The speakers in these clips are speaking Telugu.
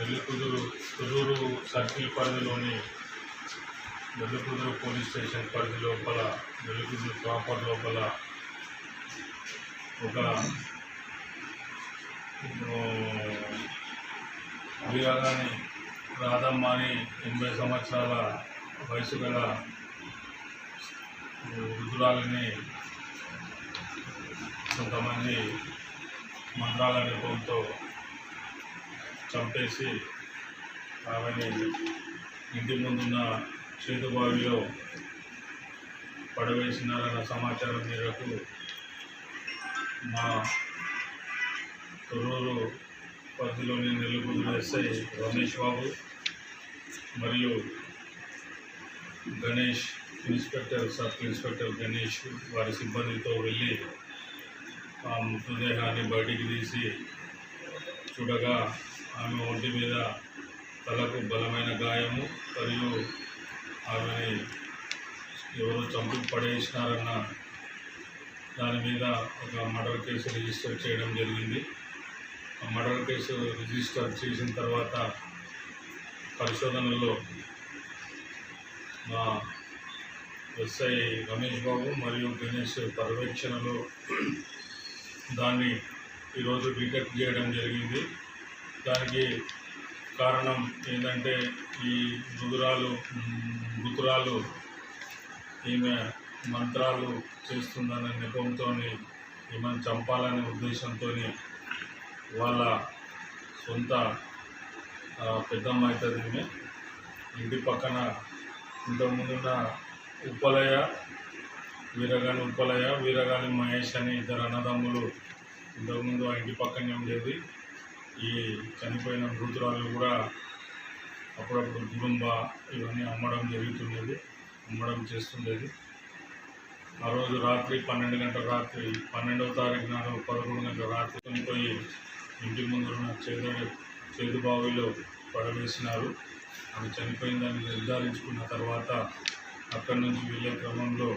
వెల్లుకుదురు కుదూరు సర్కిల్ పరిధిలోని వెల్లుకుదురు పోలీస్ స్టేషన్ పరిధి లోపల వెల్లుకుదురు ప్రాపర్ లోపల ఒక అభిరాగాని రాధమ్మ అని ఎనభై సంవత్సరాల వయసు గల వృద్ధురాలని కొంతమంది మంత్రాల నెపంతో చంపేసి ఆమెని ఇంటి ముందున్న చేతుబావిలో పడవేసినారన్న సమాచారం మేరకు మా తొర్రూరు పరిధిలోని నెల్లుగుందు ఎస్ఐ రమేష్ బాబు మరియు Ganesh inspector sub inspector Ganesh వారి సిబ్బందితో వెళ్ళి ఆ మృతదేహాన్ని బయటికి తీసి చూడగా ఆమె ఒంటి మీద తలకు బలమైన గాయము మరియు ఆమెని ఎవరు చంపి పడేసినారన్న దాని మీద ఒక మర్డర్ కేసు రిజిస్టర్ చేయడం జరిగింది. ఆ మర్డర్ కేసు రిజిస్టర్ చేసిన తర్వాత పరిశోధనలో మా ఎస్ఐ రమేష్ బాబు మరియు గణేష్ పర్యవేక్షణలో దాన్ని ఈరోజు డిటెక్ట్ చేయడం జరిగింది. దానికి కారణం ఏంటంటే ఈ మృదురాలు మృతురాలు ఈమె మంత్రాలు చేస్తుందనే నెపంతో ఈమెను చంపాలనే ఉద్దేశంతో వాళ్ళ సొంత పెద్దమ్మ అవుతుంది ఈమె ఇంటి పక్కన ఇంతకుముందున్న ఉప్పలయ్య వీరగాని ఉప్పలయ్య వీరగాని మహేష్ అని ఇద్దరు అన్నదమ్ములు ఇంతకుముందు ఆ ఇంటి పక్కనే ఉండేది. ఈ చనిపోయిన మృతురాలు కూడా అప్పుడప్పుడు గుడుంబ ఇవన్నీ అమ్మడం జరుగుతుండేది అమ్మడం చేస్తుండేది ఆ రోజు రాత్రి పన్నెండు గంటల రాత్రి పన్నెండవ తారీఖు నాడు పదకొండు గంటల రాత్రి చనిపోయి ఇంటి ముందున్న చేదు చేదు బావిలో పడవేసినారు ఆమె చనిపోయిందని నిర్ధారించుకున్న తర్వాత అక్కడి నుంచి వెళ్ళే క్రమంలో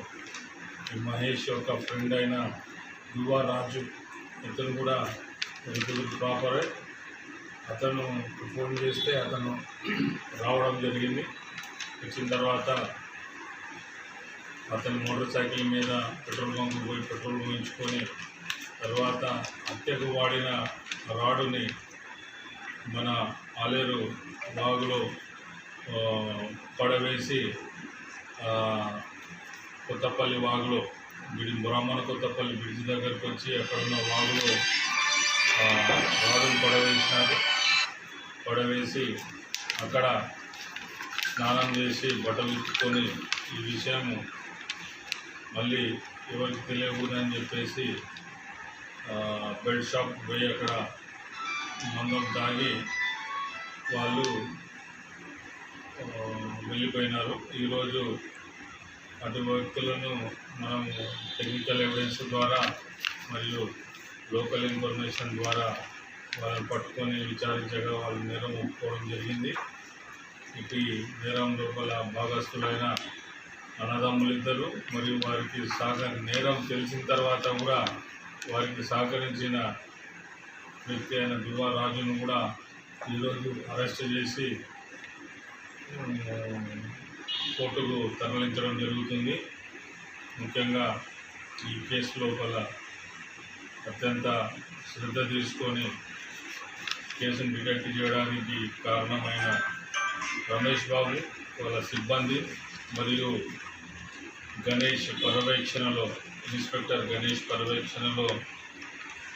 ఈ మహేష్ యొక్క ఫ్రెండ్ అయిన యువ రాజు ఇతను కూడా వెలుగురు ప్రాపరే అతను ఫోన్ చేస్తే అతను రావడం జరిగింది. వచ్చిన తర్వాత అతను మోటార్ సైకిల్ మీద పెట్రోల్ బంక్ పోయి పెట్రోల్ పోయించుకొని తర్వాత హత్యకు వాడిన రాడుని మన ఆలేరు బాగులో పడవేసి కొత్తపల్లి వాగులో వీడి బ్రాహ్మణ కొత్తపల్లి బ్రిడ్జ్ దగ్గరికి వచ్చి అక్కడున్న వాగులో రాడుని పడవేసినారు. పడవేసి అక్కడ స్నానం చేసి బట్టలు ఇచ్చుకొని ఈ విషయము మళ్ళీ ఎవరికి తెలియకూడదని చెప్పేసి బెడ్ షాప్ పోయి అక్కడ మందం తాగి వాళ్ళు వెళ్ళిపోయినారు. ఈరోజు అటు వ్యక్తులను మనం టెక్నికల్ ఎవిడెన్స్ ద్వారా మరియు లోకల్ ఇన్ఫర్మేషన్ ద్వారా వాళ్ళని పట్టుకొని విచారించగా వాళ్ళు నేరం ఒప్పుకోవడం జరిగింది. ఇటు నేరం లోపల భాగస్థులైన అన్నదమ్ములిద్దరు మరియు వారికి సహక నేరం తెలిసిన తర్వాత కూడా వారికి సహకరించిన వ్యక్తి అయిన దువా రాజును కూడా ఈరోజు అరెస్ట్ చేసి కోర్టుకు తరలించడం జరుగుతుంది. ముఖ్యంగా ఈ కేసు లోపల అత్యంత శ్రద్ధ తీసుకొని కేసును డిటెక్ట్ చేయడానికి కారణమైన రమేష్ బాబు వాళ్ళ సిబ్బంది మరియు గణేష్ పర్యవేక్షణలో ఇన్స్పెక్టర్ గణేష్ పర్యవేక్షణలో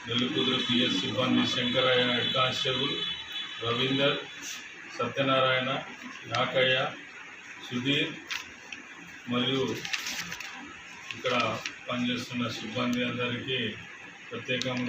నెల్లికుదురు పిఎస్ సిబ్బంది శంకరయ్య హెడ్ కానిస్టేబుల్ రవీందర్ సత్యనారాయణ నాకయ్య సుధీర్ మరియు ఇక్కడ పనిచేస్తున్న సిబ్బంది అందరికీ ప్రత్యేకంగా